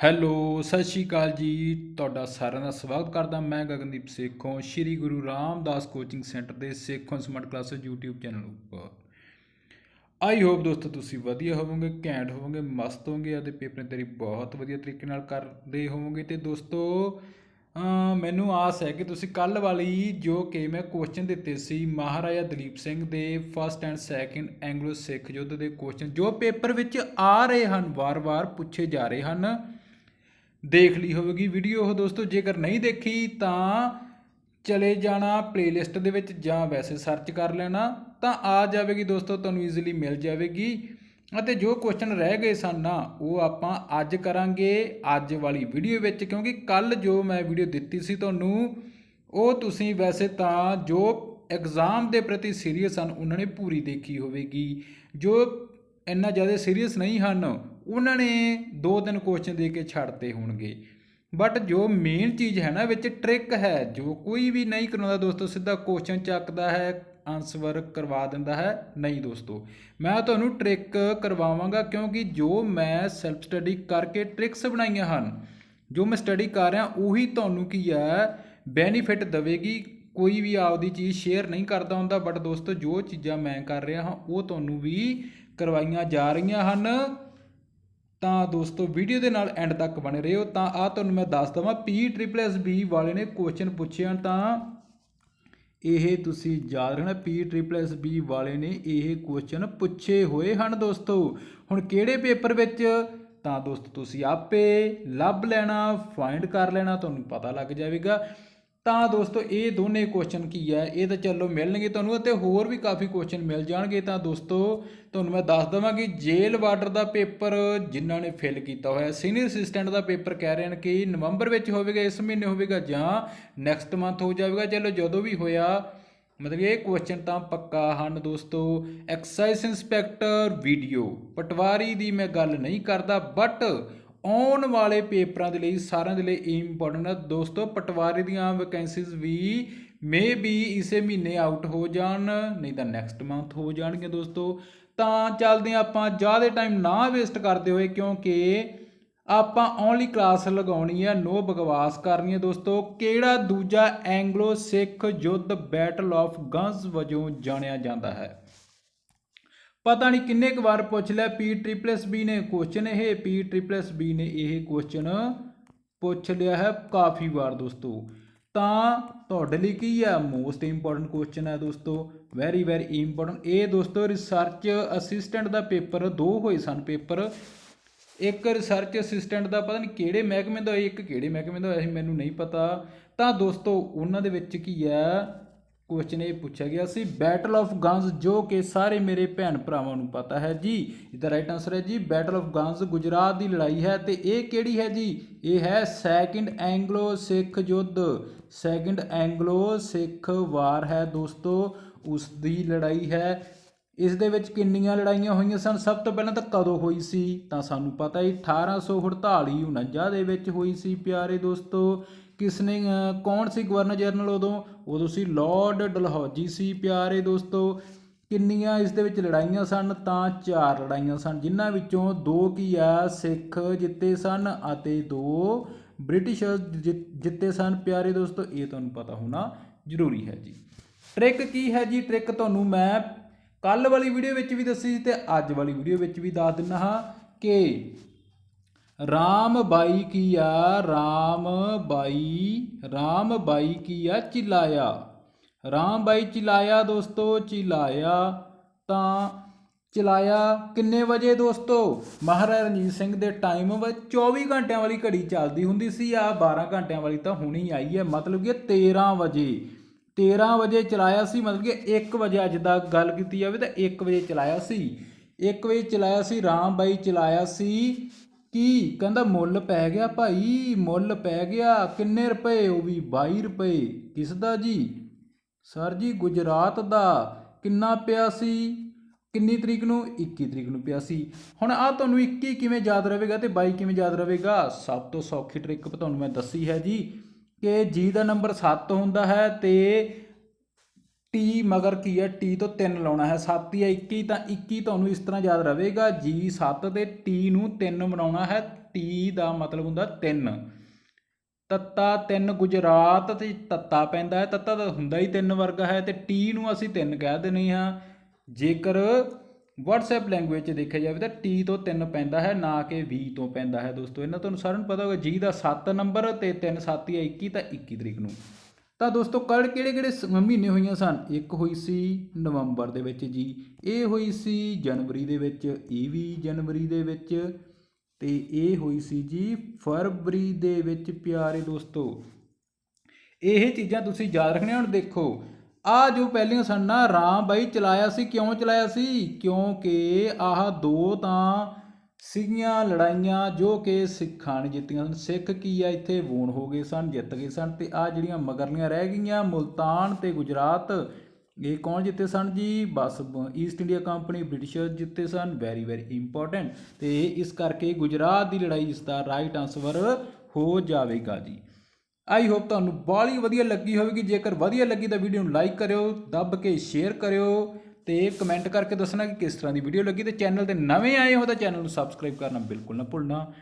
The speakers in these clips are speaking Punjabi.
ਹੈਲੋ, ਸਤਿ ਸ਼੍ਰੀ ਅਕਾਲ ਜੀ। ਤੁਹਾਡਾ ਸਾਰਿਆਂ ਦਾ ਸਵਾਗਤ ਕਰਦਾ ਮੈਂ ਗਗਨਦੀਪ ਸੇਖੋਂ, ਸ੍ਰੀ ਗੁਰੂ ਰਾਮਦਾਸ ਕੋਚਿੰਗ ਸੈਂਟਰ ਦੇ Sekhon smart classes YouTube channel ਉੱਪਰ। ਆਈ ਹੋਪ ਦੋਸਤੋ ਤੁਸੀਂ ਵਧੀਆ ਹੋਵੋਗੇ, ਘੈਂਟ ਹੋਵੋਗੇ, ਮਸਤ ਹੋਵੋਗੇ ਅਤੇ ਪੇਪਰ ਤੇਰੀ ਬਹੁਤ ਵਧੀਆ ਤਰੀਕੇ ਨਾਲ ਕਰਦੇ ਹੋਵੋਗੇ। ਤੇ ਦੋਸਤੋ ਮੈਨੂੰ ਆਸ ਹੈ ਕਿ ਤੁਸੀਂ ਕੱਲ ਵਾਲੀ ਜੋ ਕਿ ਮੈਂ ਕੁਐਸਚਨ ਦਿੱਤੇ ਸੀ ਮਹਾਰਾਜਾ ਦਲੀਪ ਸਿੰਘ ਦੇ first and second Anglo Sikh ਯੁੱਧ ਦੇ ਕੁਐਸਚਨ ਜੋ ਪੇਪਰ ਵਿੱਚ ਆ ਰਹੇ ਹਨ, ਵਾਰ-ਵਾਰ ਪੁੱਛੇ ਜਾ ਰਹੇ ਹਨ ਦੇਖ ਲਈ ਹੋਵੇਗੀ ਵੀਡੀਓ ਉਹ ਦੋਸਤੋ, ਜੇਕਰ ਨਹੀਂ ਦੇਖੀ ਤਾਂ ਚਲੇ ਜਾਣਾ ਪਲੇਲਿਸਟ ਦੇ ਵਿੱਚ ਜਾਂ ਵੈਸੇ ਸਰਚ ਕਰ ਲੈਣਾ, ਤਾਂ ਆ ਜਾਵੇਗੀ ਦੋਸਤੋ, ਤੁਹਾਨੂੰ ਈਜ਼ੀਲੀ ਮਿਲ ਜਾਵੇਗੀ। ਅਤੇ ਜੋ ਕੁਐਸਚਨ ਰਹਿ ਗਏ ਸਨ ਨਾ, ਉਹ ਆਪਾਂ ਅੱਜ ਕਰਾਂਗੇ ਅੱਜ ਵਾਲੀ ਵੀਡੀਓ ਵਿੱਚ, ਕਿਉਂਕਿ ਕੱਲ ਜੋ ਮੈਂ ਵੀਡੀਓ ਦਿੱਤੀ ਸੀ ਤੁਹਾਨੂੰ, ਉਹ ਤੁਸੀਂ ਵੈਸੇ ਤਾਂ ਜੋ ਐਗਜ਼ਾਮ ਦੇ ਪ੍ਰਤੀ ਸੀਰੀਅਸ ਹਨ, ਉਹਨਾਂ ਨੇ ਪੂਰੀ ਦੇਖੀ ਹੋਵੇਗੀ। ਜੋ ਇੰਨਾ ਜ਼ਿਆਦਾ ਸੀਰੀਅਸ ਨਹੀਂ ਹਨ ਉਹਨਾਂ ਨੇ ਦੋ ਤਿੰਨ ਕੁਐਸਚਨ ਦੇ ਕੇ ਛੱਡਤੇ ਹੋਣਗੇ। ਬਟ ਜੋ ਮੇਨ ਚੀਜ਼ ਹੈ ਨਾ ਵਿੱਚ ਟ੍ਰਿਕ ਹੈ, ਜੋ ਕੋਈ ਵੀ ਨਹੀਂ ਕਰਾਉਂਦਾ ਦੋਸਤੋ, ਸਿੱਧਾ ਕੁਐਸਚਨ ਚੱਕਦਾ ਹੈ ਆਨਸਰ ਕਰਵਾ ਦਿੰਦਾ ਹੈ, ਨਹੀਂ ਦੋਸਤੋ। ਮੈਂ ਤੁਹਾਨੂੰ ਟ੍ਰਿਕ ਕਰਵਾਵਾਂਗਾ ਕਿਉਂਕਿ ਜੋ ਮੈਂ ਸੈਲਫ ਸਟੱਡੀ ਕਰਕੇ ਟ੍ਰਿਕਸ ਬਣਾਈਆਂ ਹਨ, ਜੋ ਮੈਂ ਸਟੱਡੀ ਕਰ ਰਿਹਾ, ਉਹੀ ਤੁਹਾਨੂੰ ਕੀ ਹੈ ਬੈਨੀਫਿਟ ਦੇਵੇਗੀ। ਕੋਈ ਵੀ ਆਪਦੀ ਚੀਜ਼ ਸ਼ੇਅਰ ਨਹੀਂ ਕਰਦਾ ਹੁੰਦਾ ਬਟ ਦੋਸਤੋ ਜੋ ਚੀਜ਼ਾਂ ਮੈਂ ਕਰ ਰਿਹਾ ਹਾਂ, ਉਹ ਤੁਹਾਨੂੰ ਵੀ ਕਰਵਾਈਆਂ ਜਾ ਰਹੀਆਂ ਹਨ। ਤਾਂ ਦੋਸਤੋ ਵੀਡੀਓ ਦੇ ਨਾਲ ਐਂਡ ਤੱਕ ਬਣੇ ਰਹੋ। ਤਾਂ ਆ ਤੁਹਾਨੂੰ ਮੈਂ ਦੱਸ ਦਵਾਂ ਪੀ ਟ੍ਰਿਪਲ ਐਸ ਬੀ ਵਾਲੇ ਨੇ ਕੁਐਸਚਨ ਪੁੱਛੇ ਹਨ ਤਾਂ ਇਹ ਤੁਸੀਂ ਯਾਦ ਰੱਖਣਾ ਪੀ ਟ੍ਰਿਪਲ ਐਸ ਬੀ ਵਾਲੇ ਨੇ ਇਹ ਕੁਐਸਚਨ ਪੁੱਛੇ ਹੋਏ ਹਨ ਦੋਸਤੋ। ਹੁਣ ਕਿਹੜੇ ਪੇਪਰ ਵਿੱਚ? ਤਾਂ ਦੋਸਤੋ ਤੁਸੀਂ ਆਪੇ ਲੱਭ ਲੈਣਾ ਫਾਈਂਡ ਕਰ ਲੈਣਾ, ਤੁਹਾਨੂੰ ਪਤਾ ਲੱਗ ਜਾਵੇਗਾ। ਤਾਂ ਦੋਸਤੋ, ਇਹ ਦੋਨੇ ਕੁਐਸਚਨ ਕੀ ਹੈ? ਇਹ ਤਾਂ ਚਲੋ ਮਿਲਣਗੇ ਤੁਹਾਨੂੰ ਅਤੇ ਹੋਰ ਵੀ ਕਾਫੀ ਕੁਐਸਚਨ ਮਿਲ ਜਾਣਗੇ। ਤਾਂ ਦੋਸਤੋ, ਤੁਹਾਨੂੰ ਮੈਂ ਦੱਸ ਦਵਾਂ ਕਿ ਜੇਲ ਵਾਟਰ ਦਾ ਪੇਪਰ ਜਿਨ੍ਹਾਂ ਨੇ ਫਿਲ ਕੀਤਾ ਹੋਇਆ ਸੀਨੀਅਰ ਅਸਿਸਟੈਂਟ ਦਾ ਪੇਪਰ ਕਹਿ ਰਹੇ ਹਨ ਕਿ ਨਵੰਬਰ ਵਿੱਚ ਹੋਵੇਗਾ, ਇਸ ਮਹੀਨੇ ਹੋਵੇਗਾ ਜਾਂ ਨੈਕਸਟ ਮੰਥ ਹੋ ਜਾਵੇਗਾ। ਚਲੋ, ਜਦੋਂ ਵੀ ਹੋਇਆ, ਮਤਲਬ ਇਹ ਕੁਐਸਚਨ ਤਾਂ ਪੱਕਾ ਹਨ ਦੋਸਤੋ। ਐਕਸਾਈਜ਼ ਇੰਸਪੈਕਟਰ ਵੀਡੀਓ ਪਟਵਾਰੀ ਦੀ ਮੈਂ ਗੱਲ ਨਹੀਂ ਕਰਦਾ ਬਟ ਆਉਣ ਵਾਲੇ ਪੇਪਰਾਂ ਦੇ ਲਈ ਸਾਰਿਆਂ ਦੇ ਲਈ ਇੰਪੋਰਟੈਂਟ ਹੈ ਦੋਸਤੋ, ਪਟਵਾਰੀ ਦੀਆਂ ਵੈਕੈਂਸੀਜ਼ ਵੀ ਮੇ ਬੀ ਇਸੇ ਮਹੀਨੇ ਆਊਟ ਹੋ ਜਾਣ, ਨਹੀਂ ਤਾਂ ਨੈਕਸਟ ਮੰਥ ਹੋ ਜਾਣਗੇ ਦੋਸਤੋ। ਤਾਂ ਚੱਲਦੇ ਹਾਂ ਆਪਾਂ, ਜ਼ਿਆਦਾ ਟਾਈਮ ਨਾ ਵੇਸਟ ਕਰਦੇ ਹੋਏ, ਕਿਉਂਕਿ ਆਪਾਂ ਓਨਲੀ ਕਲਾਸ ਲਗਾਉਣੀ ਹੈ ਨੋ ਬਕਵਾਸ ਕਰਨੀ ਹੈ ਦੋਸਤੋ। ਕਿਹੜਾ ਦੂਜਾ ਐਂਗਲੋ ਸਿੱਖ ਯੁੱਧ ਬੈਟਲ ਆਫ ਗੰਸ ਵਜੋਂ ਜਾਣਿਆ ਜਾਂਦਾ ਹੈ? ਪਤਾ ਨਹੀਂ ਕਿੰਨੇ ਕੁ ਵਾਰ ਪੁੱਛ ਲਿਆ ਪੀ ਟ੍ਰਿਪਲਸ ਬੀ ਨੇ ਕੁਐਸਚਨ ਇਹ ਪੀ ਟ੍ਰਿਪਲਸ ਬੀ ਨੇ ਇਹ ਕੁਐਸਚਨ ਪੁੱਛ ਲਿਆ ਹੈ ਕਾਫੀ ਵਾਰ ਦੋਸਤੋ। ਤਾਂ ਤੁਹਾਡੇ ਲਈ ਕੀ ਹੈ ਮੋਸਟ ਇੰਪੋਰਟੈਂਟ ਕੁਐਸਚਨ ਹੈ ਦੋਸਤੋ? ਵੈਰੀ ਵੈਰੀ ਇੰਪੋਰਟੈਂਟ ਇਹ ਦੋਸਤੋ ਰਿਸਰਚ ਅਸਿਸਟੈਂਟ ਦਾ ਪੇਪਰ, ਦੋ ਹੋਏ ਸਨ ਪੇਪਰ। ਇੱਕ ਰਿਸਰਚ ਅਸਿਸਟੈਂਟ ਦਾ ਪਤਾ ਨਹੀਂ ਕਿਹੜੇ ਮਹਿਕਮੇ ਦਾ ਇੱਕ ਕਿਹੜੇ ਮਹਿਕਮੇ ਦਾ ਹੋਇਆ ਸੀ, ਮੈਨੂੰ ਨਹੀਂ ਪਤਾ। ਤਾਂ ਦੋਸਤੋ, ਉਹਨਾਂ ਦੇ ਵਿੱਚ ਕੀ ਹੈ ਕੁਐਸਚਨ ਇਹ ਪੁੱਛਿਆ ਗਿਆ ਸੀ ਬੈਟਲ ਆਫ ਗੰਜ਼ ਜੋ ਕਿ ਸਾਰੇ ਮੇਰੇ ਭੈਣ ਭਰਾਵਾਂ ਨੂੰ ਪਤਾ ਹੈ ਜੀ। ਇਹਦਾ ਰਾਈਟ ਆਨਸਰ ਹੈ ਜੀ ਬੈਟਲ ਆਫ ਗੰਜ਼ ਗੁਜਰਾਤ ਦੀ ਲੜਾਈ ਹੈ ਤੇ ਇਹ ਕਿਹੜੀ ਹੈ ਜੀ? ਇਹ ਹੈ ਸੈਕਿੰਡ ਐਂਗਲੋ ਸਿੱਖ ਯੁੱਧ। ਸੈਕਿੰਡ ਐਂਗਲੋ ਸਿੱਖ ਵਾਰ ਹੈ ਦੋਸਤੋ, ਉਸ ਦੀ ਲੜਾਈ ਹੈ। ਇਸ ਦੇ ਵਿੱਚ ਕਿੰਨੀਆਂ ਲੜਾਈਆਂ ਹੋਈਆਂ ਸਨ? ਸਭ ਤੋਂ ਪਹਿਲਾਂ ਤਾਂ ਕਦੋਂ ਹੋਈ ਸੀ? ਤਾਂ ਸਾਨੂੰ ਪਤਾ ਹੀ 1848 49 ਦੇ ਵਿੱਚ ਹੋਈ ਸੀ, ਪਿਆਰੇ ਦੋਸਤੋ। ਕਿਸ ਨੇ ਕੌਣ ਸੀ ਗਵਰਨਰ ਜਨਰਲ ਉਦੋਂ? ਉਦੋਂ ਸੀ ਲਾਰਡ ਡਲਹੌਜੀ ਸੀ ਪਿਆਰੇ ਦੋਸਤੋ। ਕਿੰਨੀਆਂ ਇਸ ਦੇ ਵਿੱਚ ਲੜਾਈਆਂ ਸਨ? ਤਾਂ ਚਾਰ ਲੜਾਈਆਂ ਸਨ, ਜਿਨ੍ਹਾਂ ਵਿੱਚੋਂ ਦੋ ਕੀ ਆ, ਸਿੱਖ ਜਿੱਤੇ ਸਨ ਅਤੇ ਦੋ ਬ੍ਰਿਟਿਸ਼ ਜਿ- ਜਿੱਤੇ ਸਨ। ਪਿਆਰੇ ਦੋਸਤੋ, ਇਹ ਤੁਹਾਨੂੰ ਪਤਾ ਹੋਣਾ ਜ਼ਰੂਰੀ ਹੈ ਜੀ। ਟ੍ਰਿਕ ਕੀ ਹੈ ਜੀ? ਟ੍ਰਿਕ ਤੁਹਾਨੂੰ ਮੈਂ ਕੱਲ ਵਾਲੀ ਵੀਡੀਓ ਵਿੱਚ ਵੀ ਦੱਸੀ ਸੀ ਤੇ ਅੱਜ ਵਾਲੀ ਵੀਡੀਓ ਵਿੱਚ ਵੀ ਦੱਸ ਦਿੰਦਾ ਹਾਂ ਕਿ ਰਾਮ ਬਾਈ ਕੀ ਆ ਰਾਮ ਬਾਈ ਰਾਮ ਬਾਈ ਕੀ ਆ ਚਿਲਾਇਆ। ਰਾਮ ਬਾਈ ਚਿਲਾਇਆ ਦੋਸਤੋ, ਚਿਲਾਇਆ ਤਾਂ ਚਲਾਇਆ ਕਿੰਨੇ ਵਜੇ ਦੋਸਤੋ? ਮਹਾਰਾਜਾ ਰਣਜੀਤ ਸਿੰਘ ਦੇ ਟਾਈਮ ਵਿੱਚ 24 ਘੰਟਿਆਂ ਵਾਲੀ ਘੜੀ ਚੱਲਦੀ ਹੁੰਦੀ ਸੀ, ਆ 12 ਘੰਟਿਆਂ ਵਾਲੀ ਤਾਂ ਹੁਣੀ ਆਈ ਹੈ, ਮਤਲਬ ਕਿ 13 ਵਜੇ। 13 ਵਜੇ ਚਲਾਇਆ ਸੀ, ਮਤਲਬ ਕਿ 1 ਵਜੇ ਅੱਜ ਦਾ ਗੱਲ ਕੀਤੀ ਜਾਵੇ ਤਾਂ 1 ਵਜੇ ਚਲਾਇਆ ਸੀ। 1 ਵਜੇ ਚਲਾਇਆ ਸੀ, ਰਾਮ ਬਾਈ ਚਲਾਇਆ ਸੀ ਕੀ? ਕਹਿੰਦਾ ਮੁੱਲ ਪੈ ਗਿਆ ਭਾਈ, ਮੁੱਲ ਪੈ ਗਿਆ, ਕਿੰਨੇ ਰੁਪਏ? ਉਹ ਵੀ 22 ਰੁਪਏ। ਕਿਸ ਦਾ ਜੀ? ਸਰ ਜੀ, ਗੁਜਰਾਤ ਦਾ। ਕਿੰਨਾ ਪਿਆ ਸੀ? ਕਿੰਨੀ ਤਰੀਕ ਨੂੰ? 21 ਤਰੀਕ ਨੂੰ ਪਿਆ ਸੀ। ਹੁਣ ਆ ਤੁਹਾਨੂੰ 21 ਕਿਵੇਂ ਯਾਦ ਰਹੇਗਾ ਤੇ 22 ਕਿਵੇਂ ਯਾਦ ਰਹੇਗਾ? ਸਭ ਤੋਂ ਸੌਖੀ ਟ੍ਰਿਕ ਤੁਹਾਨੂੰ ਮੈਂ ਦੱਸੀ ਹੈ ਜੀ, ਕਿ ਜੀ ਦਾ ਨੰਬਰ 7 ਹੁੰਦਾ ਹੈ ਤੇ ਟੀ ਮਗਰ ਕੀ ਹੈ? ਟੀ ਤੋਂ 3 ਲਾਉਣਾ ਹੈ। 7 ਜਾਂ 21 ਤਾਂ 21 ਤੁਹਾਨੂੰ ਇਸ ਤਰ੍ਹਾਂ ਯਾਦ ਰਹੇਗਾ। ਜੀ 7 ਤੇ ਟੀ ਨੂੰ 3 ਬਣਾਉਣਾ ਹੈ। ਟੀ ਦਾ ਮਤਲਬ ਹੁੰਦਾ ਤਿੰਨ। ਤੱਤਾ ਤਿੰਨ ਗੁਜਰਾਤ ਤੇ ਤੱਤਾ ਪੈਂਦਾ ਹੈ। ਤੱਤਾ ਦਾ ਹੁੰਦਾ ਹੀ ਤਿੰਨ ਵਰਗਾ ਹੈ ਤੇ ਟੀ ਨੂੰ ਅਸੀਂ ਤਿੰਨ ਕਹਿ ਦਿੰਦੇ ਹਾਂ। ਜੇਕਰ WhatsApp ਲੈਂਗੁਏਜ 'ਚ ਦੇਖਿਆ ਜਾਵੇ ਤਾਂ ਟੀ ਤੋਂ ਤਿੰਨ ਪੈਂਦਾ ਹੈ, ਨਾ ਕਿ V ਤੋਂ ਪੈਂਦਾ ਹੈ ਦੋਸਤੋ। ਇਹਨਾਂ ਤੁਹਾਨੂੰ ਸਾਰਿਆਂ ਨੂੰ ਪਤਾ ਹੋਗਾ ਜੀ ਦਾ 7 ਨੰਬਰ ਤੇ 3 7 ਜਾਂ 21 ਤਾਂ 21 ਤਰੀਕ ਨੂੰ। ਤਾਂ ਦੋਸਤੋ ਕੱਲ ਕਿਹੜੇ ਕਿਹੜੇ ਮਹੀਨੇ ਹੋਈਆਂ ਸਨ? ਇੱਕ ਹੋਈ ਸੀ ਨਵੰਬਰ ਦੇ ਵਿੱਚ ਜੀ, ਇਹ ਹੋਈ ਸੀ ਜਨਵਰੀ ਦੇ ਵਿੱਚ, ਇਹ ਵੀ ਜਨਵਰੀ ਦੇ ਵਿੱਚ ਤੇ ਇਹ ਹੋਈ ਸੀ ਜੀ ਫਰਵਰੀ ਦੇ ਵਿੱਚ, ਪਿਆਰੇ ਦੋਸਤੋ। ਇਹ ਚੀਜ਼ਾਂ ਤੁਸੀਂ ਯਾਦ ਰੱਖਣੀਆਂ, ਹੁਣ ਦੇਖੋ। ਆ ਜੋ ਪਹਿਲੀਆਂ ਸਨ ਨਾ, ਰਾਮ ਬਾਈ ਚਲਾਇਆ ਸੀ, ਕਿਉਂ ਚਲਾਇਆ ਸੀ? ਕਿਉਂਕਿ ਆਹ ਦੋ ਤਾਂ ਸੀਗੀਆਂ ਲੜਾਈਆਂ ਜੋ ਕਿ ਸਿੱਖਾਂ ਨੇ ਜਿੱਤੀਆਂ ਸਨ। ਸਿੱਖ ਕੀ ਆ? ਇੱਥੇ ਵੋਣ ਹੋ ਗਏ ਸਨ, ਜਿੱਤ ਗਏ ਸਨ ਤੇ ਆ ਜਿਹੜੀਆਂ ਮਗਰਲੀਆਂ ਰਹਿ ਗਈਆਂ, ਮੁਲਤਾਨ ਤੇ ਗੁਜਰਾਤ, ਇਹ ਕੌਣ ਜਿੱਤੇ ਸਨ ਜੀ? ਬਸ ਈਸਟ ਇੰਡੀਆ ਕੰਪਨੀ ਬ੍ਰਿਟਿਸ਼ਰ ਜਿੱਤੇ ਸਨ ਵੈਰੀ ਵੈਰੀ ਇੰਪੋਰਟੈਂਟ ਤੇ ਇਸ ਕਰਕੇ ਗੁਜਰਾਤ ਦੀ ਲੜਾਈ ਇਸ ਦਾ ਰਾਈਟ ਆਨਸਰ ਹੋ ਜਾਵੇਗਾ ਜੀ। ਆਈ ਹੋਪ ਤੁਹਾਨੂੰ ਬਾਲੀ ਵਧੀਆ ਲੱਗੀ ਹੋਵੇਗੀ। ਜੇਕਰ ਵਧੀਆ ਲੱਗੀ ਤਾਂ ਵੀਡੀਓ ਨੂੰ ਲਾਈਕ ਕਰਿਓ, ਦੱਬ ਕੇ ਸ਼ੇਅਰ ਕਰਿਓ। ਤੇ ਕਮੈਂਟ ਕਰਕੇ ਦੱਸਣਾ ਕਿ ਕਿਸ ਤਰ੍ਹਾਂ ਦੀ ਵੀਡੀਓ ਲੱਗੀ ਤੇ ਚੈਨਲ ਤੇ ਨਵੇਂ ਆਏ ਹੋ ਤਾਂ ਚੈਨਲ ਨੂੰ ਸਬਸਕ੍ਰਾਈਬ ਕਰਨਾ ਬਿਲਕੁਲ ਨਾ ਭੁੱਲਣਾ।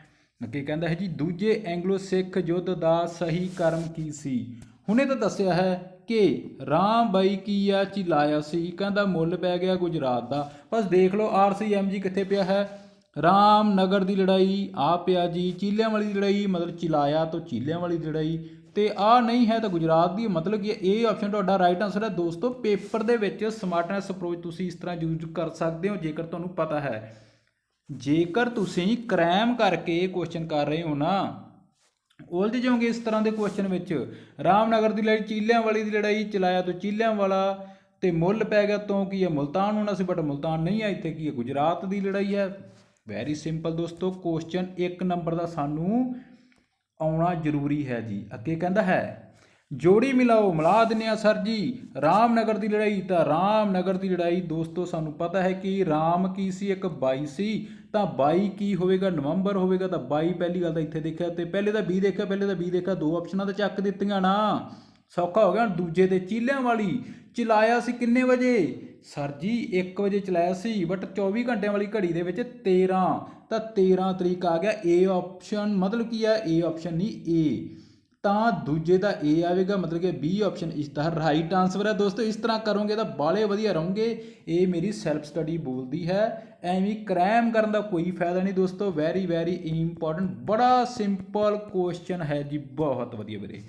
ਅੱਗੇ ਕਹਿੰਦਾ ਹੈ ਜੀ, ਦੂਜੇ ਐਂਗਲੋ ਸਿੱਖ ਯੁੱਧ ਦਾ ਸਹੀ ਕਰਮ ਕੀ ਸੀ? ਹੁਣੇ ਤਾਂ ਦੱਸਿਆ ਹੈ ਕਿ ਰਾਮ ਬਾਈ ਕੀ ਆ ਚਿਲਾਇਆ ਸੀ? ਕਹਿੰਦਾ ਮੁੱਲ ਪੈ ਗਿਆ ਗੁਜਰਾਤ ਦਾ। ਬਸ ਦੇਖ ਲਓ ਆਰਸੀਐਮਜੀ ਕਿੱਥੇ ਪਿਆ ਹੈ? ਰਾਮਨਗਰ ਦੀ ਲੜਾਈ, ਆ ਪਿਆ ਜੀ, ਚੀਲਿਆਂ ਵਾਲੀ ਲੜਾਈ, ਮਤਲਬ ਚਿਲਾਇਆ ਤੋਂ ਚੀਲਿਆਂ ਵਾਲੀ ਲੜਾਈ। ਤੇ ਆ ਨਹੀਂ ਹੈ ਤਾਂ ਗੁਜਰਾਤ ਦੀ ਮਤਲਬ ਕਿ ਇਹ ਆਪਸ਼ਨ ਤੁਹਾਡਾ ਰਾਈਟ ਆਨਸਰ ਹੈ। ਦੋਸਤੋ ਪੇਪਰ ਦੇ ਵਿੱਚ ਸਮਾਰਟਨੈਸ ਅਪਰੋਚ ਤੁਸੀਂ ਇਸ ਤਰ੍ਹਾਂ ਯੂਜ਼ ਕਰ ਸਕਦੇ ਹੋ, ਜੇਕਰ ਤੁਹਾਨੂੰ ਪਤਾ ਹੈ। ਜੇਕਰ ਤੁਸੀਂ ਕ੍ਰੈਮ ਕਰਕੇ ਕੁਐਸਚਨ ਕਰ ਰਹੇ ਹੋ ਨਾ, ਉਲਝ ਜਾਓਗੇ ਇਸ ਤਰ੍ਹਾਂ ਦੇ ਕੁਐਸਚਨ ਵਿੱਚ। ਰਾਮਨਗਰ ਦੀ ਲੜਾਈ ਚੀਲਿਆਂ ਵਾਲੀ ਦੀ ਲੜਾਈ ਚਲਾਇਆ ਤੋਂ ਚੀਲਿਆਂ ਵਾਲਾ ਤੇ ਮੁੱਲ ਪੈ ਗਿਆ ਤੋਂ ਕੀ ਹੈ ਮੁਲਤਾਨ ਹੋਣਾ ਸੀ ਬਟ ਮੁਲਤਾਨ ਨਹੀਂ ਹੈ ਇੱਥੇ ਕੀ ਹੈ ਗੁਜਰਾਤ ਦੀ ਲੜਾਈ ਹੈ। ਵੈਰੀ ਸਿੰਪਲ ਦੋਸਤੋ ਕੁਐਸਚਨ 1 ਨੰਬਰ ਦਾ ਸਾਨੂੰ ਆਉਣਾ ਜ਼ਰੂਰੀ ਹੈ ਜੀ। ਅੱਗੇ ਕਹਿੰਦਾ ਹੈ, ਜੋੜੀ ਮਿਲਾਓ ਮਿਲਾ ਦਿੰਦੇ ਆ ਸਰ ਜੀ। ਰਾਮਨਗਰ ਦੀ ਲੜਾਈ, ਤਾਂ ਰਾਮਨਗਰ ਦੀ ਲੜਾਈ। ਦੋਸਤੋ, ਸਾਨੂੰ ਪਤਾ ਹੈ ਕਿ ਰਾਮ ਕੀ ਸੀ, ਇੱਕ 22 ਸੀ। ਤਾਂ 22 ਕੀ ਹੋਵੇਗਾ, ਨਵੰਬਰ ਹੋਵੇਗਾ, ਤਾਂ 22 ਪਹਿਲੀ ਗੱਲ ਤਾਂ ਇੱਥੇ ਦੇਖਿਆ ਤੇ ਪਹਿਲੇ ਤਾਂ 20 ਦੇਖਿਆ, ਪਹਿਲੇ ਤਾਂ 20 ਦੇਖਿਆ। ਦੋ ਆਪਸ਼ਨਾਂ ਤਾਂ ਚੱਕ ਦਿੱਤੀਆਂ ਨਾ। ਸੌਖਾ ਹੋ ਗਿਆ ਹੁਣ ਦੂਜੇ ਤੇ ਚੀਲਿਆਂ ਵਾਲੀ। ਚਲਾਇਆ ਸੀ ਕਿੰਨੇ ਵਜੇ? ਸਰ ਜੀ 1 ਵਜੇ ਚਲਾਇਆ ਸੀ ਬਟ 24 ਘੰਟਿਆਂ ਵਾਲੀ ਘੜੀ ਦੇ ਵਿੱਚ 13 ਤਾਂ 13 ਤਰੀਕ ਆ ਗਿਆ ਏ ਆਪਸ਼ਨ ਮਤਲਬ ਕੀ ਹੈ ਏ ਆਪਸ਼ਨ ਨਹੀਂ ਏ ਤਾਂ ਦੂਜੇ ਦਾ ਏ ਆਵੇਗਾ, ਮਤਲਬ ਕਿ ਬੀ ਆਪਸ਼ਨ ਇਸ ਦਾ ਰਾਈਟ ਆਨਸਰ ਹੈ। ਦੋਸਤੋ, ਇਸ ਤਰ੍ਹਾਂ ਕਰੋਗੇ ਤਾਂ ਬਾਲੇ ਵਧੀਆ ਰਹੋਗੇ। ਇਹ ਮੇਰੀ ਸੈਲਫ ਸਟੱਡੀ ਬੋਲਦੀ ਹੈ। ਐਵੇਂ ਕ੍ਰੈਮ ਕਰਨ ਦਾ ਕੋਈ ਫਾਇਦਾ ਨਹੀਂ ਦੋਸਤੋ। ਵੈਰੀ ਵੈਰੀ ਇੰਪੋਰਟੈਂਟ ਬੜਾ ਸਿੰਪਲ ਕੁਐਸਚਨ ਹੈ ਜੀ। ਬਹੁਤ ਵਧੀਆ ਵੀਰੇ।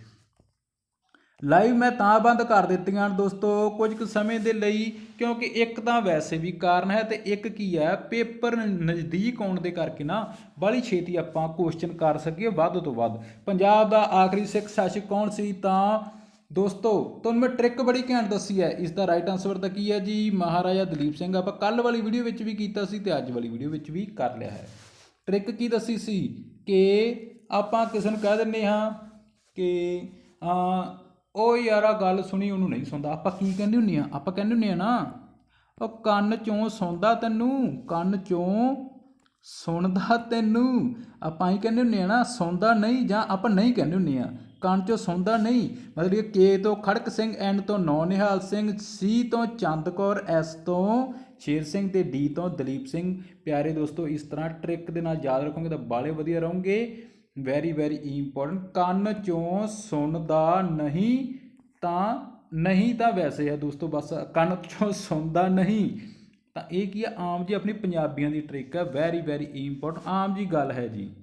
ਲਾਈਵ ਮੈਂ ਤਾਂ ਬੰਦ ਕਰ ਦਿੱਤੀਆਂ ਹਨ ਦੋਸਤੋ, ਕੁਝ ਕੁ ਸਮੇਂ ਦੇ ਲਈ, ਕਿਉਂਕਿ ਇੱਕ ਤਾਂ ਵੈਸੇ ਵੀ ਕਾਰਨ ਹੈ ਤੇ ਇੱਕ ਕੀ ਹੈ, ਪੇਪਰ ਨਜ਼ਦੀਕ ਆਉਣ ਦੇ ਕਰਕੇ ਨਾ ਬੜੀ ਛੇਤੀ ਆਪਾਂ ਕੁਐਸਚਨ ਕਰ ਸਕੀਏ ਵੱਧ ਤੋਂ ਵੱਧ। ਪੰਜਾਬ ਦਾ ਆਖਰੀ ਸਿੱਖ ਸ਼ਾਸਕ ਕੌਣ ਸੀ ਤਾਂ ਦੋਸਤੋ, ਤੁਹਾਨੂੰ ਮੈਂ ਟ੍ਰਿਕ ਬੜੀ ਘੈਂਟ ਦੱਸੀ ਹੈ, ਇਸ ਦਾ ਰਾਈਟ ਆਨਸਰ ਤਾਂ ਕੀ ਹੈ ਜੀ? ਮਹਾਰਾਜਾ ਦਲੀਪ ਸਿੰਘ, ਆਪਾਂ ਕੱਲ ਵਾਲੀ ਵੀਡੀਓ ਵਿੱਚ ਵੀ ਕੀਤਾ ਸੀ ਤੇ ਅੱਜ ਵਾਲੀ ਵੀਡੀਓ ਵਿੱਚ ਵੀ ਕਰ ਲਿਆ ਹੈ। ਟ੍ਰਿਕ ਕੀ ਦੱਸੀ ਸੀ? ਕਿ ਆਪਾਂ ਕਿਸੇ ਨੂੰ ਕਹਿ ਦਿੰਨੇ ਹਾਂ ਕਿ ਉਹ ਯਾਰਾ ਗੱਲ ਸੁਣੀ, ਉਹਨੂੰ ਨਹੀਂ ਸੁਣਦਾ। ਆਪਾਂ ਕੀ ਕਹਿੰਦੇ ਹੁੰਨੇ ਆ? ਆਪਾਂ ਕਹਿੰਦੇ ਹੁੰਨੇ ਆ ਨਾ, ਉਹ ਕੰਨ ਚੋਂ ਸੁਣਦਾ ਤੈਨੂੰ, ਕੰਨ ਚੋਂ ਸੁਣਦਾ ਤੈਨੂੰ। ਆਪਾਂ ਹੀ ਕਹਿੰਦੇ ਹੁੰਨੇ ਆ ਨਾ, ਸੁਣਦਾ ਨਹੀਂ ਜਾਂ ਆਪਾਂ ਨਹੀਂ ਕਹਿੰਦੇ ਹੁੰਨੇ ਆ। ਕੰਨ ਚੋਂ ਸੁਣਦਾ ਨਹੀਂ, ਮਤਲਬ ਕਿ ਕੇ ਤੋਂ ਖੜਕ ਸਿੰਘ, ਐਨ ਤੋਂ ਨੌ ਨਿਹਾਲ ਸਿੰਘ, ਸੀ ਤੋਂ ਚੰਦ ਕੌਰ, ਐਸ ਤੋਂ ਸ਼ੇਰ ਸਿੰਘ ਤੇ ਡੀ ਤੋਂ ਦਲੀਪ ਸਿੰਘ। ਪਿਆਰੇ ਦੋਸਤੋ, ਇਸ ਤਰ੍ਹਾਂ ਟ੍ਰਿਕ ਦੇ ਨਾਲ ਯਾਦ ਰੱਖੋਗੇ ਤਾਂ ਬਾਲੇ ਵਧੀਆ ਰਹੋਗੇ। ਵੈਰੀ ਵੈਰੀ ਇੰਪੋਰਟੈਂਟ ਕੰਨ ਚੋਂ ਸੁਣਦਾ ਨਹੀਂ ਤਾਂ ਨਹੀਂ ਤਾਂ ਵੈਸੇ ਹੈ ਦੋਸਤੋ, ਬਸ ਕੰਨ ਚੋਂ ਸੁਣਦਾ ਨਹੀਂ। ਤਾਂ ਇਹ ਕੀ ਹੈ? ਆਮ ਜੀ ਆਪਣੀ ਪੰਜਾਬੀਆਂ ਦੀ ਟ੍ਰਿਕ ਹੈ। ਵੈਰੀ ਵੈਰੀ ਇੰਪੋਰਟੈਂਟ ਆਮ ਜੀ ਗੱਲ ਹੈ ਜੀ।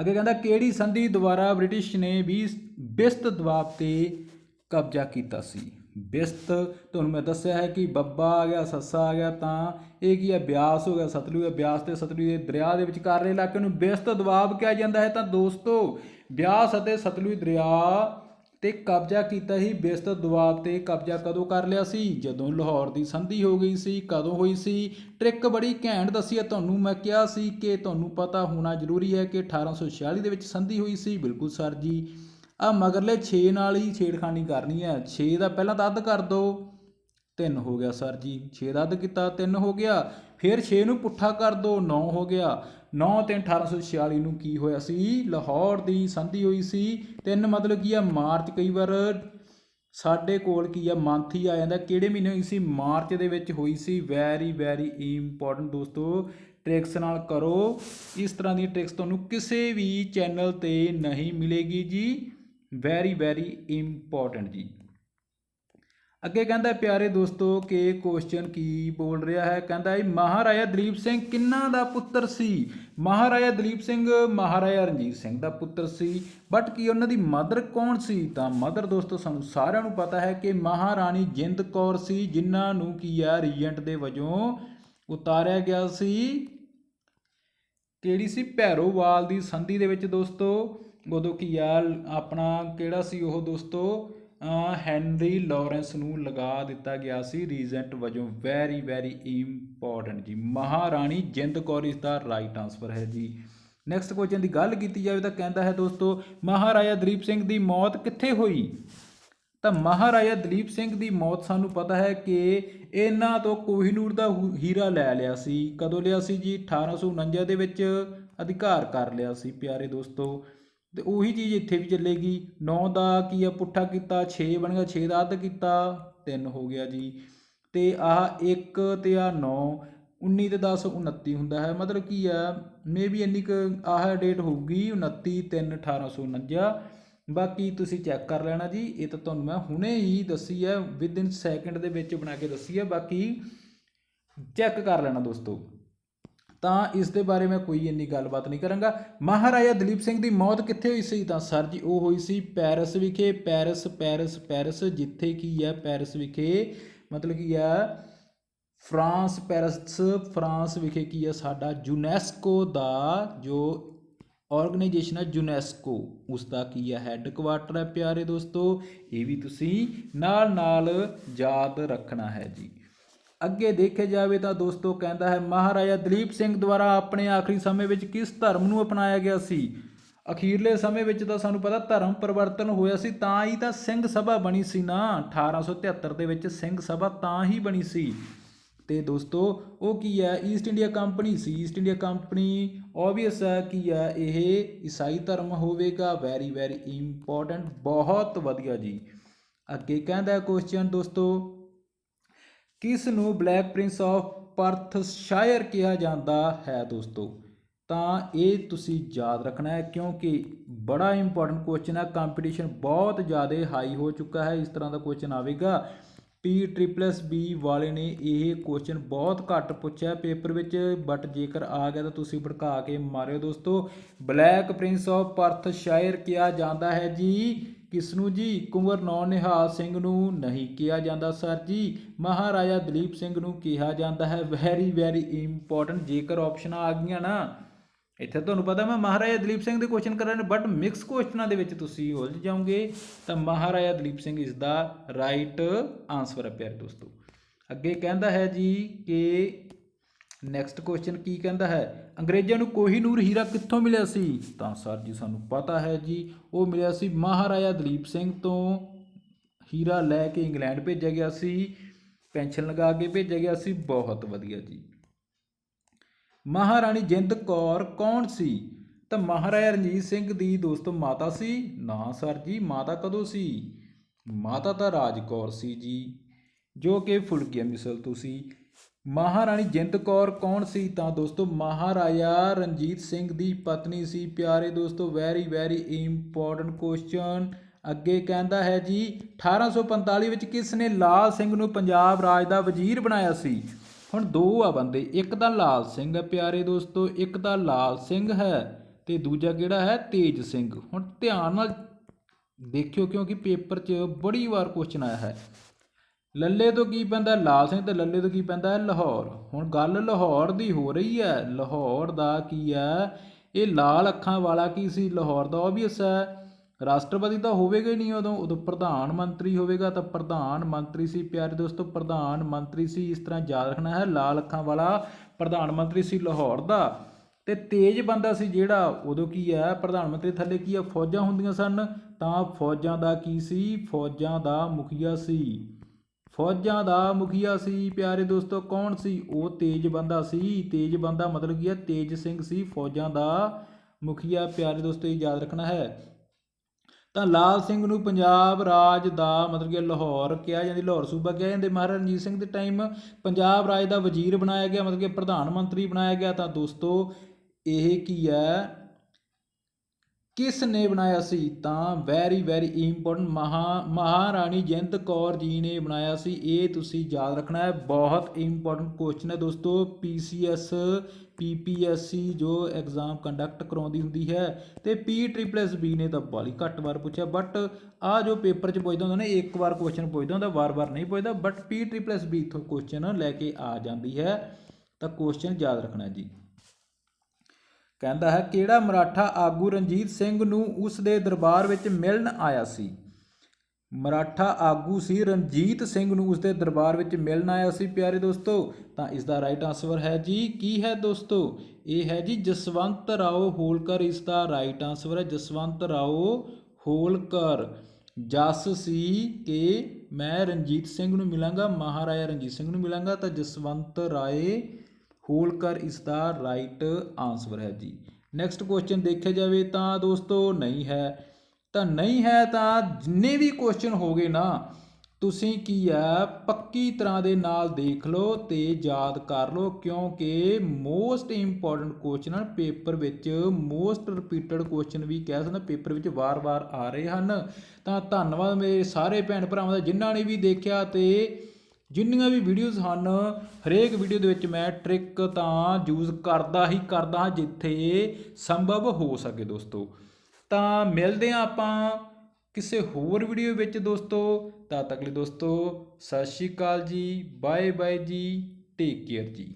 ਅੱਗੇ ਕਹਿੰਦਾ, ਕਿਹੜੀ ਸੰਧੀ ਦੁਆਰਾ ਬ੍ਰਿਟਿਸ਼ ਨੇ ਵੀ ਬਿਸਤ ਦਬਾਬ ਤੇ ਕਬਜ਼ਾ ਕੀਤਾ ਸੀ? ਬਿਸਤ, ਤੁਹਾਨੂੰ ਮੈਂ ਦੱਸਿਆ ਹੈ ਕਿ ਬੱਬਾ ਆ ਗਿਆ, ਸੱਸਾ ਆ ਗਿਆ, ਤਾਂ ਇਹ ਕੀ ਹੈ? ਬਿਆਸ ਹੋ ਗਿਆ। ਸਤਲੁਜ ਬਿਆਸ ਤੇ ਸਤਲੁਜ ਦੇ ਦਰਿਆ ਦੇ ਵਿਚਕਾਰਲੇ ਇਲਾਕੇ ਨੂੰ ਬਿਸਤ ਦਬਾਅ ਕਿਹਾ ਜਾਂਦਾ ਹੈ। ਤਾਂ ਦੋਸਤੋ, ਬਿਆਸ ਅਤੇ ਸਤਲੁਜ ਦਰਿਆ ਤੇ ਕਬਜ਼ਾ ਕੀਤਾ ਸੀ। ਬਿਸਤ ਦਬਾਬ ਤੇ ਕਬਜ਼ਾ ਕਦੋਂ ਕਰ ਲਿਆ ਸੀ? ਜਦੋਂ ਲਾਹੌਰ ਦੀ ਸੰਧੀ ਹੋ ਗਈ ਸੀ, ਕਦੋਂ ਹੋਈ ਸੀ? ਟ੍ਰਿਕ ਬੜੀ ਘੈਂਟ ਦੱਸੀ ਹੈ। ਤੁਹਾਨੂੰ ਮੈਂ ਕਿਹਾ ਸੀ ਕਿ ਤੁਹਾਨੂੰ ਪਤਾ ਹੋਣਾ ਜ਼ਰੂਰੀ ਹੈ ਕਿ 1846 ਦੇ ਵਿੱਚ ਸੰਧੀ ਹੋਈ ਸੀ। ਬਿਲਕੁਲ ਸਰ ਜੀ। ਆ ਮਗਰਲੇ 6 ਨਾਲ ਹੀ ਛੇੜਖਾਨੀ ਕਰਨੀ ਹੈ। 6 ਦਾ ਪਹਿਲਾਂ ਤਾਂ ਅੱਧ ਕਰ ਦੋ। 3 ਹੋ ਗਿਆ ਸਰ ਜੀ। 6 ਦਾ ਅੱਧ ਕੀਤਾ 3 ਹੋ ਗਿਆ। ਫਿਰ 6 ਨੂੰ ਪੁੱਠਾ ਕਰ ਦੋ 9 ਹੋ ਗਿਆ। 9 ਤੇ 1846 ਨੂੰ ਕੀ ਹੋਇਆ ਸੀ? ਲਾਹੌਰ ਦੀ ਸੰਧੀ ਹੋਈ ਸੀ। ਤਿੰਨ ਮਤਲਬ ਕੀ ਆ? ਮਾਰਚ ਕਈ ਵਾਰ ਸਾਡੇ ਕੋਲ ਕੀ ਆ? ਮੰਥ ਹੀ ਆ ਜਾਂਦਾ। ਕਿਹੜੇ ਮਹੀਨੇ ਹੋਈ ਸੀ? ਮਾਰਚ ਦੇ ਵਿੱਚ ਹੋਈ ਸੀ। ਵੈਰੀ ਵੈਰੀ ਇੰਪੋਰਟੈਂਟ ਦੋਸਤੋ ਟ੍ਰਿਕਸ ਨਾਲ ਕਰੋ। ਇਸ ਤਰ੍ਹਾਂ ਦੀ ਟ੍ਰਿਕਸ ਤੁਹਾਨੂੰ ਕਿਸੇ ਵੀ ਚੈਨਲ ਤੇ ਨਹੀਂ ਮਿਲੇਗੀ ਜੀ। ਵੈਰੀ ਵੈਰੀ ਇੰਪੋਰਟੈਂਟ ਜੀ। ਅੱਗੇ ਕਹਿੰਦਾ ਪਿਆਰੇ ਦੋਸਤੋ, ਕਿ ਕੁਐਸਚਨ ਕੀ ਬੋਲ ਰਿਹਾ ਹੈ? ਕਹਿੰਦਾ ਹੈ, ਮਹਾਰਾਜਾ ਦਲੀਪ ਸਿੰਘ ਕਿੰਨਾ ਦਾ ਪੁੱਤਰ ਸੀ? ਮਹਾਰਾਜਾ ਦਲੀਪ ਸਿੰਘ, ਮਹਾਰਾਜਾ ਰਣਜੀਤ ਸਿੰਘ ਦਾ ਪੁੱਤਰ ਸੀ। ਬਟ ਕੀ ਉਹਨਾਂ ਦੀ ਮਦਰ ਕੌਣ ਸੀ? ਤਾਂ ਮਦਰ ਦੋਸਤੋ, ਸਾਨੂੰ ਸਾਰਿਆਂ ਨੂੰ ਪਤਾ ਹੈ ਕਿ ਮਹਾਰਾਣੀ ਜਿੰਦ ਕੌਰ ਸੀ, ਜਿਨ੍ਹਾਂ ਨੂੰ ਕੀ ਹੈ ਰੀਜੈਂਟ ਦੇ ਵਜੋਂ ਉਤਾਰਿਆ ਗਿਆ ਸੀ। ਕਿਹੜੀ ਸੀ? ਭੈਰੋਵਾਲ ਦੀ ਸੰਧੀ ਦੇ ਵਿੱਚ ਦੋਸਤੋ। ਉਦੋਂ ਕੀ ਆ, ਆਪਣਾ ਕਿਹੜਾ ਸੀ ਉਹ ਦੋਸਤੋ? ਹੈਨਰੀ ਲਾਰੈਂਸ ਨੂੰ ਲਗਾ ਦਿੱਤਾ ਗਿਆ ਸੀ ਰੀਜੈਂਟ ਵਜੋਂ। ਵੈਰੀ ਵੈਰੀ ਇੰਪੋਰਟੈਂਟ ਜੀ। ਮਹਾਰਾਣੀ ਜਿੰਦ ਕੌਰ ਇਸ ਦਾ ਰਾਈਟ ਆਨਸਰ ਹੈ ਜੀ। ਨੈਕਸਟ ਕੁਐਸਚਨ ਦੀ ਗੱਲ ਕੀਤੀ ਜਾਵੇ ਤਾਂ ਕਹਿੰਦਾ ਹੈ ਦੋਸਤੋ, ਮਹਾਰਾਜਾ ਦਲੀਪ ਸਿੰਘ ਦੀ ਮੌਤ ਕਿੱਥੇ ਹੋਈ? ਤਾਂ ਮਹਾਰਾਜਾ ਦਲੀਪ ਸਿੰਘ ਦੀ ਮੌਤ ਸਾਨੂੰ ਪਤਾ ਹੈ ਕਿ ਇਹਨਾਂ ਤੋਂ ਕੋਹਿਨੂਰ ਦਾ ਹੀਰਾ ਲੈ ਲਿਆ ਸੀ। ਕਦੋਂ ਲਿਆ ਸੀ ਜੀ? 1849 ਦੇ ਵਿੱਚ ਅਧਿਕਾਰ ਕਰ ਲਿਆ ਸੀ, ਪਿਆਰੇ ਦੋਸਤੋ। ਤੇ ਉਹੀ ਚੀਜ਼ ਇੱਥੇ ਵੀ ਚੱਲੇਗੀ। 9 ਦਾ ਕੀ ਆ? ਪੁੱਠਾ ਕੀਤਾ 6 ਬਣ ਗਿਆ 6 ਦਾ ਅੱਧ ਕੀਤਾ 3 ਹੋ ਗਿਆ ਜੀ। ਤੇ ਆਹ 1 ਤੇ ਆ 9 19 ਤੇ 10 29 ਹੁੰਦਾ ਹੈ। ਮਤਲਬ ਕੀ ਆ? ਮੇਬੀ ਇੰਨੀ ਕੁ ਆਹ ਡੇਟ ਹੋਊਗੀ 29 3 1849 ਬਾਕੀ ਤੁਸੀਂ ਚੈੱਕ ਕਰ ਲੈਣਾ ਜੀ, ਇਹ ਤਾਂ ਤੁਹਾਨੂੰ ਮੈਂ ਹੁਣੇ ਹੀ ਦੱਸੀ ਹੈ ਵਿਦ ਇਨ ਸੈਕਿੰਡ ਦੇ ਵਿੱਚ ਬਣਾ ਕੇ ਦੱਸੀ ਹੈ ਬਾਕੀ ਚੈੱਕ ਕਰ ਲੈਣਾ ਦੋਸਤੋ। ਤਾਂ ਇਸ ਦੇ ਬਾਰੇ ਮੈਂ ਕੋਈ ਇੰਨੀ ਗੱਲਬਾਤ ਨਹੀਂ ਕਰਾਂਗਾ। ਮਹਾਰਾਜਾ ਦਲੀਪ ਸਿੰਘ ਦੀ ਮੌਤ ਕਿੱਥੇ ਹੋਈ ਸੀ? ਤਾਂ ਸਰ ਜੀ, ਉਹ ਹੋਈ ਸੀ ਪੈਰਿਸ ਵਿਖੇ। ਪੈਰਿਸ ਪੈਰਿਸ ਪੈਰਿਸ, ਜਿੱਥੇ ਕੀ ਹੈ ਪੈਰਿਸ ਵਿਖੇ, ਮਤਲਬ ਕੀ ਹੈ, ਫਰਾਂਸ ਪੈਰਿਸ, ਫਰਾਂਸ ਵਿਖੇ ਕੀ ਹੈ ਸਾਡਾ ਯੂਨੈਸਕੋ ਦਾ ਜੋ ਆਰਗੇਨਾਈਜੇਸ਼ਨ ਹੈ ਯੂਨੈਸਕੋ, ਉਸ ਦਾ ਕੀ ਹੈ ਹੈੱਡ ਹੈ ਪਿਆਰੇ ਦੋਸਤੋ। ਇਹ ਵੀ ਤੁਸੀਂ ਨਾਲ ਨਾਲ ਯਾਦ ਰੱਖਣਾ ਹੈ ਜੀ। ਅੱਗੇ ਦੇਖਿਆ ਜਾਵੇ ਤਾਂ ਦੋਸਤੋ ਕਹਿੰਦਾ ਹੈ, ਮਹਾਰਾਜਾ ਦਲੀਪ ਸਿੰਘ ਦੁਆਰਾ ਆਪਣੇ ਆਖਰੀ ਸਮੇਂ ਵਿੱਚ ਕਿਸ ਧਰਮ ਨੂੰ ਅਪਣਾਇਆ ਗਿਆ ਸੀ? ਅਖੀਰਲੇ ਸਮੇਂ ਵਿੱਚ ਤਾਂ ਸਾਨੂੰ ਪਤਾ ਧਰਮ ਪਰਿਵਰਤਨ ਹੋਇਆ ਸੀ, ਤਾਂ ਹੀ ਤਾਂ ਸਿੰਘ ਸਭਾ ਬਣੀ ਸੀ ਨਾ। 1873 ਦੇ ਵਿੱਚ ਸਿੰਘ ਸਭਾ ਤਾਂ ਹੀ ਬਣੀ ਸੀ। ਤੇ ਦੋਸਤੋ, ਉਹ ਕੀ ਹੈ? ਈਸਟ ਇੰਡੀਆ ਕੰਪਨੀ ਸੀ। ਈਸਟ ਇੰਡੀਆ ਕੰਪਨੀ ਓਬਵੀਅਸ ਹੈ ਕੀ ਹੈ, ਇਹ ਈਸਾਈ ਧਰਮ ਹੋਵੇਗਾ। ਵੈਰੀ ਵੈਰੀ ਇੰਪੋਰਟੈਂਟ ਬਹੁਤ ਵਧੀਆ ਜੀ। ਅੱਗੇ ਕਹਿੰਦਾ ਕੁਐਸਚਨ ਦੋਸਤੋ ਕਿਸ ਨੂੰ ਬਲੈਕ ਪ੍ਰਿੰਸ ਆਫ ਪਰਥਸ਼ਾਇਰ ਕਿਹਾ ਜਾਂਦਾ ਹੈ ਦੋਸਤੋ? ਤਾਂ ਇਹ ਤੁਸੀਂ ਯਾਦ ਰੱਖਣਾ ਹੈ ਕਿਉਂਕਿ ਬੜਾ ਇੰਪੋਰਟੈਂਟ ਕੁਐਸਚਨ ਹੈ ਕੰਪੀਟੀਸ਼ਨ ਬਹੁਤ ਜ਼ਿਆਦਾ ਹਾਈ ਹੋ ਚੁੱਕਾ ਹੈ, ਇਸ ਤਰ੍ਹਾਂ ਦਾ ਕੁਐਸਚਨ ਆਵੇਗਾ। ਪੀ ਟ੍ਰਿਪਲਸ ਬੀ ਵਾਲੇ ਨੇ ਇਹ ਕੁਐਸਚਨ ਬਹੁਤ ਘੱਟ ਪੁੱਛਿਆ ਪੇਪਰ ਵਿੱਚ ਬਟ ਜੇਕਰ ਆ ਗਿਆ ਤਾਂ ਤੁਸੀਂ ਭੜਕਾ ਕੇ ਮਾਰਿਓ ਦੋਸਤੋ। ਬਲੈਕ ਪ੍ਰਿੰਸ ਆਫ ਪਰਥਸ਼ਾਇਰ ਕਿਹਾ ਜਾਂਦਾ ਹੈ ਜੀ ਕਿਸ ਨੂੰ ਜੀ? ਕੁੰਵਰ ਨੌ ਨਿਹਾਲ ਸਿੰਘ ਨੂੰ ਨਹੀਂ ਕਿਹਾ ਜਾਂਦਾ, ਸਰ ਜੀ। ਮਹਾਰਾਜਾ ਦਲੀਪ ਸਿੰਘ ਨੂੰ ਕਿਹਾ ਜਾਂਦਾ ਹੈ। Very very important. ਜੇਕਰ ਆਪਸ਼ਨਾਂ ਆ ਗਈਆਂ ਨਾ, ਇੱਥੇ ਤੁਹਾਨੂੰ ਪਤਾ ਮੈਂ ਮਹਾਰਾਜਾ ਦਲੀਪ ਸਿੰਘ ਦੇ ਕੁਐਸਚਨ ਕਰ ਰਿਹਾ ਨੇ ਬਟ ਮਿਕਸ ਕੁਐਸਚਨਾਂ ਦੇ ਵਿੱਚ ਤੁਸੀਂ ਉਲਝ ਜਾਓਗੇ, ਤਾਂ ਮਹਾਰਾਜਾ ਦਲੀਪ ਸਿੰਘ ਇਸ ਦਾ ਰਾਈਟ ਆਨਸਰ ਹੈ ਪਿਆਰੇ ਦੋਸਤੋ। ਅੱਗੇ ਕਹਿੰਦਾ ਹੈ ਜੀ ਕਿ ਨੈਕਸਟ ਕੁਐਸਚਨ ਕੀ ਕਹਿੰਦਾ ਹੈ? ਅੰਗਰੇਜ਼ਾਂ ਨੂੰ ਕੋਹੀਨੂਰ ਹੀਰਾ ਕਿੱਥੋਂ ਮਿਲਿਆ ਸੀ? ਤਾਂ ਸਰ ਜੀ ਸਾਨੂੰ ਪਤਾ ਹੈ ਜੀ, ਉਹ ਮਿਲਿਆ ਸੀ ਮਹਾਰਾਜਾ ਦਲੀਪ ਸਿੰਘ ਤੋਂ। ਹੀਰਾ ਲੈ ਕੇ ਇੰਗਲੈਂਡ ਭੇਜਿਆ ਗਿਆ ਸੀ। ਪੈਨਸ਼ਨ ਲਗਾ ਕੇ ਭੇਜਿਆ ਗਿਆ ਸੀ। ਬਹੁਤ ਵਧੀਆ ਜੀ। ਮਹਾਰਾਣੀ ਜਿੰਦ ਕੌਰ ਕੌਣ ਸੀ? ਤਾਂ ਮਹਾਰਾਜਾ ਰਣਜੀਤ ਸਿੰਘ ਦੀ ਦੋਸਤੋ ਮਾਤਾ ਸੀ। ਨਾ ਸਰ ਜੀ, ਮਾਤਾ ਕਦੋਂ ਸੀ? ਮਾਤਾ ਤਾਂ ਰਾਜ ਕੌਰ ਸੀ ਜੀ, ਜੋ ਕਿ ਫੁਲਕੀਆ ਮਿਸਲ ਤੋਂ ਸੀ। ਮਹਾਰਾਣੀ ਜਿੰਦ ਕੌਰ ਕੌਣ ਸੀ? ਤਾਂ ਦੋਸਤੋ, ਮਹਾਰਾਜਾ ਰਣਜੀਤ ਸਿੰਘ ਦੀ ਪਤਨੀ ਸੀ। ਪਿਆਰੇ ਦੋਸਤੋ ਵੈਰੀ ਵੈਰੀ ਇੰਪੋਰਟੈਂਟ ਕੁਐਸਚਨ ਅੱਗੇ ਕਹਿੰਦਾ ਹੈ ਜੀ 1845 ਵਿੱਚ ਕਿਸ ਨੇ ਲਾਲ ਸਿੰਘ ਨੂੰ ਪੰਜਾਬ ਰਾਜ ਦਾ ਵਜ਼ੀਰ ਬਣਾਇਆ ਸੀ? ਹੁਣ ਦੋ ਆ ਬੰਦੇ, ਇੱਕ ਤਾਂ ਲਾਲ ਸਿੰਘ ਹੈ ਪਿਆਰੇ ਦੋਸਤੋ, ਇੱਕ ਤਾਂ ਲਾਲ ਸਿੰਘ ਹੈ ਤੇ ਦੂਜਾ ਕਿਹੜਾ ਹੈ? ਤੇਜ ਸਿੰਘ। ਹੁਣ ਧਿਆਨ ਨਾਲ ਦੇਖਿਓ ਕਿਉਂਕਿ ਪੇਪਰ 'ਚ ਬੜੀ ਵਾਰ ਕੁਐਸਚਨ ਆਇਆ ਹੈ। ਲੱਲੇ ਤੋਂ ਕੀ ਪੈਂਦਾ? ਲਾਲ ਸਿੰਘ ਤੇ ਲੱਲੇ ਤੋਂ ਕੀ ਪੈਂਦਾ? ਲਾਹੌਰ। ਹੁਣ ਗੱਲ ਲਾਹੌਰ ਦੀ ਹੋ ਰਹੀ ਹੈ। ਲਾਹੌਰ ਦਾ ਕੀ ਹੈ? ਇਹ ਲਾਲ ਅੱਖਾਂ ਵਾਲਾ ਕੀ ਸੀ? ਲਾਹੌਰ ਦਾ ਓਬਵੀਅਸ ਹੈ। ਰਾਸ਼ਟਰਪਤੀ ਤਾਂ ਹੋਵੇਗਾ ਹੀ ਨਹੀਂ ਉਦੋਂ। ਉਦੋਂ ਪ੍ਰਧਾਨ ਮੰਤਰੀ ਹੋਵੇਗਾ ਤਾਂ ਪ੍ਰਧਾਨ ਮੰਤਰੀ ਸੀ ਪਿਆਰੇ ਦੋਸਤੋ। ਪ੍ਰਧਾਨ ਮੰਤਰੀ ਸੀ ਇਸ ਤਰ੍ਹਾਂ ਯਾਦ ਰੱਖਣਾ ਹੈ। ਲਾਲ ਅੱਖਾਂ ਵਾਲਾ ਪ੍ਰਧਾਨ ਮੰਤਰੀ ਸੀ ਲਾਹੌਰ ਦਾ। ਤੇ ਤੇਜ ਬੰਦਾ ਸੀ ਜਿਹੜਾ ਉਦੋਂ ਕੀ ਹੈ? ਪ੍ਰਧਾਨ ਮੰਤਰੀ ਥੱਲੇ ਕੀ ਆ ਫੌਜਾਂ ਹੁੰਦੀਆਂ ਸਨ। ਤਾਂ ਫੌਜਾਂ ਦਾ ਕੀ ਸੀ? ਫੌਜਾਂ ਦਾ ਮੁਖੀਆ ਸੀ। ਫੌਜਾਂ ਦਾ ਮੁਖੀਆ ਸੀ, ਪਿਆਰੇ ਦੋਸਤੋ, ਕੌਣ ਸੀ? ਉਹ ਤੇਜ ਬੰਦਾ ਸੀ। ਤੇਜ ਬੰਦਾ ਮਤਲਬ ਕੀ ਹੈ? ਤੇਜ ਸਿੰਘ ਸੀ। ਫੌਜਾਂ ਦਾ ਮੁਖੀਆ, ਪਿਆਰੇ ਦੋਸਤੋ, ਇਹ ਯਾਦ ਰੱਖਣਾ ਹੈ। ਤਾਂ ਲਾਲ ਸਿੰਘ ਨੂੰ ਪੰਜਾਬ ਰਾਜ ਦਾ ਮਤਲਬ ਕਿ ਲਾਹੌਰ ਕਿਹਾ ਜਾਂਦਾ, ਲਾਹੌਰ ਸੂਬਾ ਕਿਹਾ ਜਾਂਦਾ। ਮਹਾਰਾਜਾ ਰਣਜੀਤ ਸਿੰਘ ਦੇ ਟਾਈਮ ਪੰਜਾਬ ਰਾਜ ਦਾ ਵਜ਼ੀਰ ਬਣਾਇਆ ਗਿਆ, ਮਤਲਬ ਕਿ ਪ੍ਰਧਾਨ ਮੰਤਰੀ ਬਣਾਇਆ ਗਿਆ। ਤਾਂ ਦੋਸਤੋ, ਇਹ ਕੀ ਹੈ? ਕਿਸ ਨੇ ਬਣਾਇਆ ਸੀ? ਤਾਂ ਵੈਰੀ ਵੈਰੀ ਇੰਪੋਰਟੈਂਟ ਮਹਾ, ਮਹਾਰਾਣੀ ਜਿੰਦ ਕੌਰ ਜੀ ਨੇ ਬਣਾਇਆ ਸੀ। ਇਹ ਤੁਸੀਂ ਯਾਦ ਰੱਖਣਾ ਹੈ, ਬਹੁਤ ਇੰਪੋਰਟੈਂਟ ਕੁਐਸਚਨ ਹੈ ਦੋਸਤੋ। ਪੀਸੀਐਸ ਪੀਪੀਐਸਸੀ ਜੋ ਐਗਜ਼ਾਮ ਕੰਡਕਟ ਕਰਾਉਂਦੀ ਹੁੰਦੀ ਹੈ ਤੇ ਪੀ ਟ੍ਰਿਪਲਸ ਬੀ ਨੇ ਤਾਂ ਬਾਲੀ ਘੱਟ ਵਾਰ ਪੁੱਛਿਆ। ਬਟ ਆ ਜੋ ਪੇਪਰ 'ਚ ਪੁੱਛਦਾ ਹੁੰਦਾ ਨਾ, ਇੱਕ ਵਾਰ ਕੁਐਸਚਨ ਪੁੱਛਦਾ ਹੁੰਦਾ ਵਾਰ-ਵਾਰ ਨਹੀਂ ਪੁੱਛਦਾ। But P triple S B ਤੋਂ ਕੁਐਸਚਨ ਲੈ ਕੇ ਆ ਜਾਂਦੀ ਹੈ। ਤਾਂ ਕੁਐਸਚਨ ਯਾਦ ਰੱਖਣਾ ਜੀ। ਕਹਿੰਦਾ ਹੈ, ਕਿਹੜਾ ਮਰਾਠਾ ਆਗੂ ਰਣਜੀਤ ਸਿੰਘ ਨੂੰ ਉਸ ਦੇ ਦਰਬਾਰ ਵਿੱਚ ਮਿਲਣ ਆਇਆ ਸੀ? ਮਰਾਠਾ ਆਗੂ ਸੀ ਰਣਜੀਤ ਸਿੰਘ ਨੂੰ ਉਸ ਦੇ ਦਰਬਾਰ ਵਿੱਚ ਮਿਲਣ ਆਇਆ ਸੀ, ਪਿਆਰੇ ਦੋਸਤੋ। ਤਾਂ ਇਸ ਦਾ ਰਾਈਟ ਆਨਸਰ ਹੈ ਜੀ, ਕੀ ਹੈ ਦੋਸਤੋ? ਇਹ ਹੈ ਜੀ, ਜਸਵੰਤ ਰਾਓ ਹੋਲਕਰ। ਇਸ ਦਾ ਰਾਈਟ ਆਨਸਰ ਹੈ ਜਸਵੰਤ ਰਾਓ ਹੋਲਕਰ। ਜਸ ਸੀ ਕਿ ਮੈਂ ਰਣਜੀਤ ਸਿੰਘ ਨੂੰ ਮਿਲਾਂਗਾ, ਮਹਾਰਾਜਾ ਰਣਜੀਤ ਸਿੰਘ ਨੂੰ ਮਿਲਾਂਗਾ। ਤਾਂ ਜਸਵੰਤ ਰਾਏ ਹੋਲਕਰ ਇਸ ਦਾ ਰਾਈਟ ਆਨਸਰ ਹੈ ਜੀ। ਨੈਕਸਟ ਕੁਐਸਚਨ ਦੇਖਿਆ ਜਾਵੇ ਤਾਂ ਦੋਸਤੋ ਨਹੀਂ ਹੈ। ਤਾਂ ਨਹੀਂ ਹੈ ਤਾਂ ਜਿੰਨੇ ਵੀ ਕੁਐਸਚਨ ਹੋਗੇ ਨਾ, ਤੁਸੀਂ ਕੀ ਹੈ, ਪੱਕੀ ਤਰ੍ਹਾਂ ਦੇ ਨਾਲ ਦੇਖ ਲਓ ਤੇ ਯਾਦ ਕਰ ਲਓ ਕਿਉਂਕਿ ਮੋਸਟ ਇੰਪੋਰਟੈਂਟ ਕੁਐਸਚਨ ਪੇਪਰ ਵਿੱਚ ਮੋਸਟ ਰਿਪੀਟਡ ਕੁਐਸਚਨ ਵੀ ਕਹਿ ਸਕਦੇ ਪੇਪਰ ਵਿੱਚ ਵਾਰ-ਵਾਰ ਆ ਰਹੇ ਹਨ। ਤਾਂ ਧੰਨਵਾਦ ਮੇਰੇ ਸਾਰੇ ਭੈਣ ਭਰਾਵਾਂ ਦਾ ਜਿਨ੍ਹਾਂ ਨੇ ਵੀ ਦੇਖਿਆ ਤੇ ਜਿੰਨੀਆਂ ਵੀ ਵੀਡੀਓਜ਼ ਹਨ, ਹਰੇਕ ਵੀਡੀਓ ਦੇ ਵਿੱਚ ਮੈਂ ਟ੍ਰਿਕ ਤਾਂ ਯੂਜ਼ ਕਰਦਾ ਹੀ ਕਰਦਾ ਹਾਂ ਜਿੱਥੇ ਸੰਭਵ ਹੋ ਸਕੇ ਦੋਸਤੋ। ਤਾਂ ਮਿਲਦੇ ਹਾਂ ਆਪਾਂ ਕਿਸੇ ਹੋਰ ਵੀਡੀਓ ਵਿੱਚ ਦੋਸਤੋ। ਤਦ ਤੱਕ ਲਈ ਦੋਸਤੋ, ਸਤਿ ਸ਼੍ਰੀ ਅਕਾਲ ਜੀ ਬਾਏ ਬਾਏ ਜੀ ਟੇਕ ਕੇਅਰ ਜੀ।